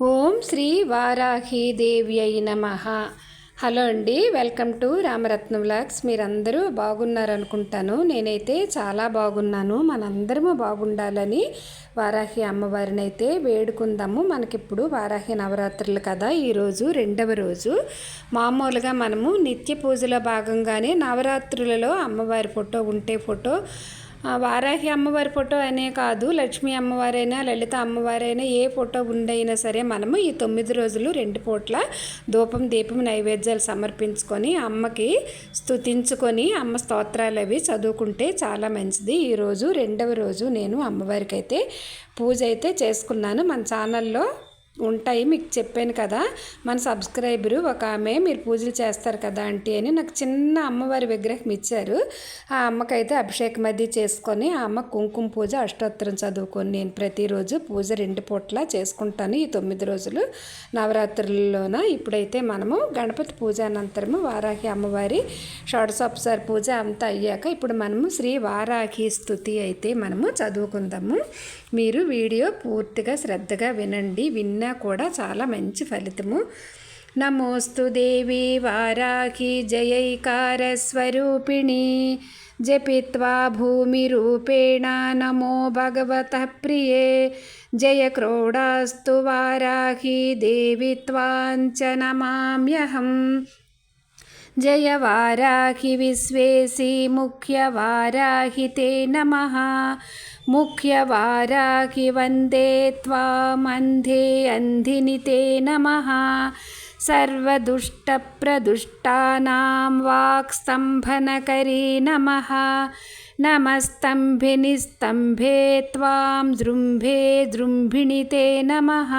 ఓం శ్రీ దేవి అయి నమ. హలో అండి వెల్కమ్ టు రామరత్న వ్లాగ్స్. మీరందరూ బాగున్నారనుకుంటాను. నేనైతే చాలా బాగున్నాను. మనందరము బాగుండాలని వారాహి అమ్మవారిని అయితే వేడుకుందాము. మనకిప్పుడు వారాహి నవరాత్రులు కదా ఈరోజు రెండవ రోజు. మామూలుగా మనము నిత్య పూజలో భాగంగానే నవరాత్రులలో అమ్మవారి ఫోటో ఉంటే ఫోటో వారాహి అమ్మవారి ఫోటో అనే కాదు లక్ష్మీ అమ్మవారైనా లలిత అమ్మవారైనా ఏ ఫోటో ఉండైనా సరే మనము ఈ తొమ్మిది రోజులు రెండు పూట్ల ధూపం దీపం నైవేద్యాలు సమర్పించుకొని అమ్మకి స్థుతించుకొని అమ్మ స్తోత్రాలు అవి చదువుకుంటే చాలా మంచిది. ఈరోజు రెండవ రోజు నేను అమ్మవారికి అయితే పూజ అయితే చేసుకున్నాను. మన ఛానల్లో ఉంటాయి మీకు చెప్పాను కదా. మన సబ్స్క్రైబరు ఒక ఆమె మీరు పూజలు చేస్తారు కదా ఆంటీ అని నాకు చిన్న అమ్మవారి విగ్రహం ఇచ్చారు. ఆ అమ్మకైతే అభిషేకం అది చేసుకొని ఆ అమ్మ కుంకుమ పూజ అష్టోత్తరం చదువుకొని నేను ప్రతిరోజు పూజ రెండు పూట్ల చేసుకుంటాను ఈ తొమ్మిది రోజులు. నవరాత్రుల్లోన ఇప్పుడైతే మనము గణపతి పూజ అనంతరము వారాహి అమ్మవారి షోడసోపసారి పూజ అంతా అయ్యాక ఇప్పుడు మనము శ్రీ వారాహి స్థుతి అయితే మనము చదువుకుందాము. మీరు వీడియో పూర్తిగా శ్రద్ధగా వినండి విన్న కూడా చాలా మంచి ఫలితము. నమోస్తు దేవి వారాహి జయైకార స్వరూపిణి. జపిత్వా భూమిరూపేణ నమో భగవత ప్రియే. జయ క్రోడాస్తు వారాహి దేవి త్వాంచ నమామ్యహం. जय वाराहि विश्वेसि मुख्यवाराहि ते नमः। मुख्यवाराहि वन्दे त्वामन्धे अन्धिनि ते नमः। सर्वदुष्टप्रदुष्टानां वाक्स्तम्भनकरी नमः। नमस्तम्भिनि स्तम्भे त्वां जृम्भे जृम्भिणि ते नमः।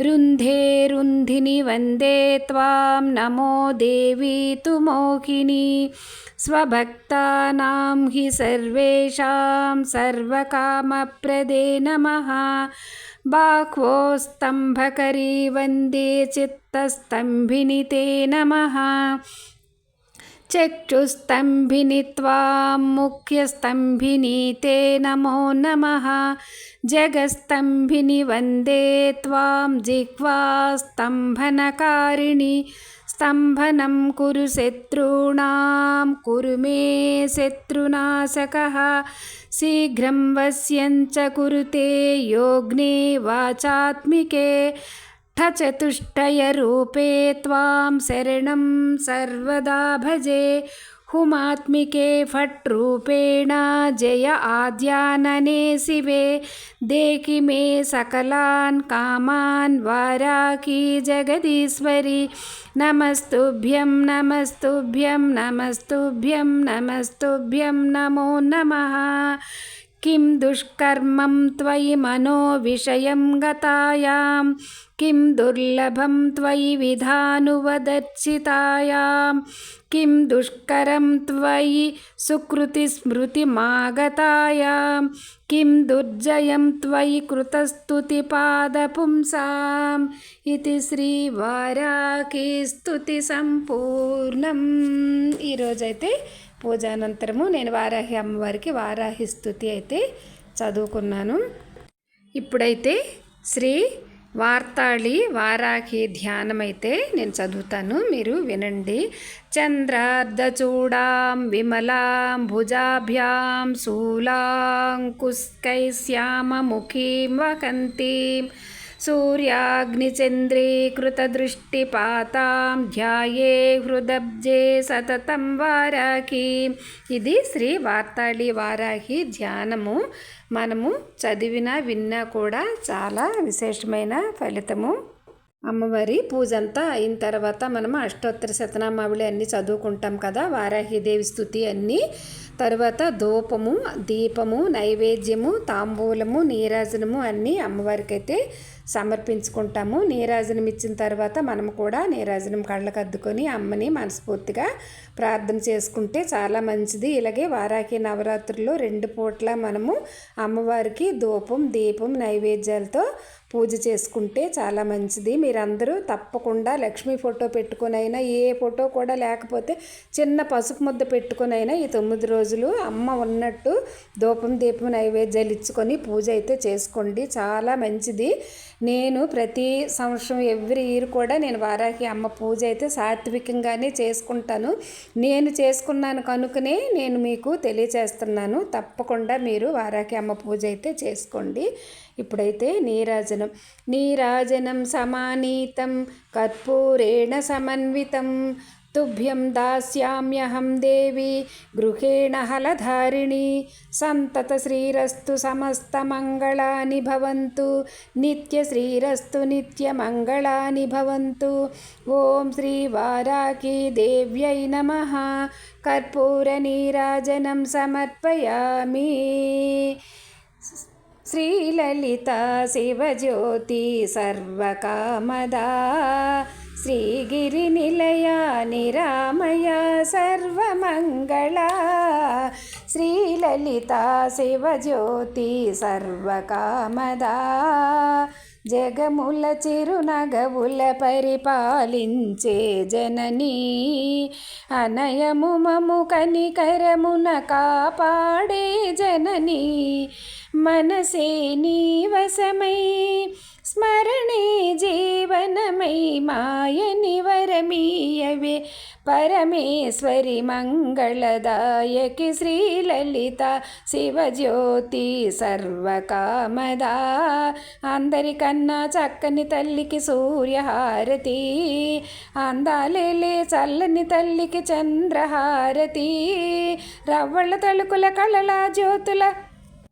रुन्धे रुन्धिनि वन्दे त्वां नमो देवी तु मोहिनी स्वभक्तानां हि सर्वेषां सर्वकामप्रदे नमः। बाह्वोस्तम्भकरी वन्दे चित्तस्तम्भिनि ते नमः। चक्षुस्तम्भिनि त्वां मुख्यस्तम्भिनि ते नमो नमः। जगस्तम्भिनि वन्दे त्वां जिह्वास्तम्भनकारिणि। स्तम्भनं कुरु शत्रूणां कुरु मे शत्रुनाशकः। शीघ्रं वस्यञ्च कुरुते योग्ने वाचात्मिके ठचतुष्टयरूपे त्वां शरणं सर्वदा भजे। हुमात्मिके फट्रूपेण जय आद्यानने शिवे। देहि मे सकलान् कामान् वाराकी जगदीश्वरि। नमस्तुभ्यं नमस्तुभ्यं नमस्तुभ्यं नमस्तुभ्यं नमो नमः किं दुष्कर्मं त्वयि मनोविषयं गतायां किं दुर्लभं त्वयि विधानुवदर्शितायां किं दुष्करं त्वयि सुकृतिस्मृतिमागतायां किं दुर्जयं त्वयि कृतस्तुतिपादपुंसाम् इति శ్రీవారాకి స్తుతి సంపూర్ణం ఈరోజైతే పూజానంతరము నేను వారాహి అమ్మవారికి వారాహి స్థుతి అయితే చదువుకున్నాను. ఇప్పుడైతే శ్రీ వార్తాళి వారాహి ధ్యానం అయితే నేను చదువుతాను. మీరు వినండి. చంద్రార్ధచూడాం విమలాం భుజాభ్యాం శూలాంకుస్కై శ్యామముఖీం వకంతీం సూర్యాగ్నిచంద్రీకృతదృష్టిపాతాం ధ్యాయే హృదబ్జే సతతం వారాహి. ఇది శ్రీ వార్తాళి వారాహి ధ్యానము. మనము చదివినా విన్నా కూడా చాలా విశేషమైన ఫలితము. అమ్మవారి పూజ అంతా అయిన తర్వాత మనం అష్టోత్తర శతనామావళి అన్నీ చదువుకుంటాం కదా. వారాహిదేవి స్థుతి అన్నీ తర్వాత ధూపము దీపము నైవేద్యము తాంబూలము నీరాజనము అన్నీ అమ్మవారికి అయితే సమర్పించుకుంటాము. నీరాజనం ఇచ్చిన తర్వాత మనము కూడా నీరాజనం కళ్ళకు అద్దుకొని అమ్మని మనస్ఫూర్తిగా ప్రార్థన చేసుకుంటే చాలా మంచిది. ఇలాగే వారాకి నవరాత్రుల్లో రెండు పూట్ల మనము అమ్మవారికి ధూపం దీపం నైవేద్యాలతో పూజ చేసుకుంటే చాలా మంచిది. మీరందరూ తప్పకుండా లక్ష్మీ ఫోటో పెట్టుకునైనా ఏ ఫోటో కూడా లేకపోతే చిన్న పసుపు ముద్ద పెట్టుకునైనా ఈ తొమ్మిది రోజులు రోజులు అమ్మ ఉన్నట్టు ధూపం దీపం నైవేద్యాలు ఇచ్చుకొని పూజ అయితే చేసుకోండి. చాలా మంచిది. నేను ప్రతి సంవత్సరం ఎవ్రీ ఇయర్ కూడా నేను వారాకి అమ్మ పూజ అయితే సాత్వికంగానే చేసుకుంటాను. నేను చేసుకున్నాను కనుకనే నేను మీకు తెలియచేస్తున్నాను. తప్పకుండా మీరు వారాకి అమ్మ పూజ అయితే చేసుకోండి. ఇప్పుడైతే నీరాజనం. నీరాజనం సమానీతం కర్పూరేణ సమన్వితం తుభ్యం దాస్యామ్యహం దేవి గృహేణ హలధారిణి సంతత శ్రీరస్తు సమస్తమంగళాని భవంతు నిత్య శ్రీరస్తు నిత్యమంగళాని భవంతు ఓం శ్రీ వారాకి దేవ్యై నమ కర్పూరనీరాజనం సమర్పయామి శ్రీలలిత శివజ్యోతి సర్వకామదా శ్రీగిరినిలయ నిరామయ సర్వమంగళ. శ్రీలలిత శివజ్యోతి సర్వకామదా. జగముల చిరునగవుల పరిపాలించే జననీ. అనయము మము కనికరమున కాపాడే జననీ. మనసే నీవసమై స్మరణే జీవనమై మాయని పరమీయవే. పరమేశ్వరి మంగళదాయకి శ్రీలలిత శివజ్యోతి సర్వకామదా. అందరికన్నా చక్కని తల్లికి సూర్యహారతి. అందాలేలే చల్లని తల్లికి చంద్రహారతి. రవ్వళ్ళ తలుకుల కళల జ్యోతుల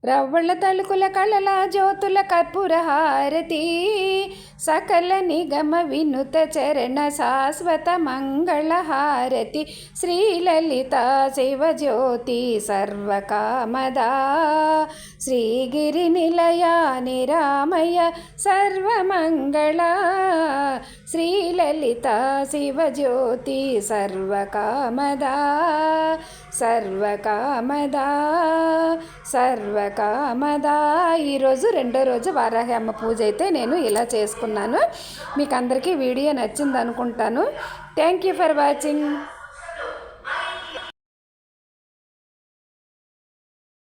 రవ్వళ్ళ తలుకుల కళల జ్యోతుల కర్పూర హారతి. సకల నిగమ వినుత చరణ శాశ్వత మంగళ హారతి. శ్రీలలిత శివజ్యోతి సర్వకామదా శ్రీగిరి నిలయ నిరామయ సర్వమంగళ శ్రీలలిత శివజ్యోతి సర్వకామదా సర్వకామదా సర్వకామదా. ఈరోజు రెండో రోజు వారాహి అమ్మ పూజ అయితే నేను ఇలా చేసుకున్నాను. మీకు అందరికీ వీడియో నచ్చింది అనుకుంటాను థ్యాంక్ యూ ఫర్ వాచింగ్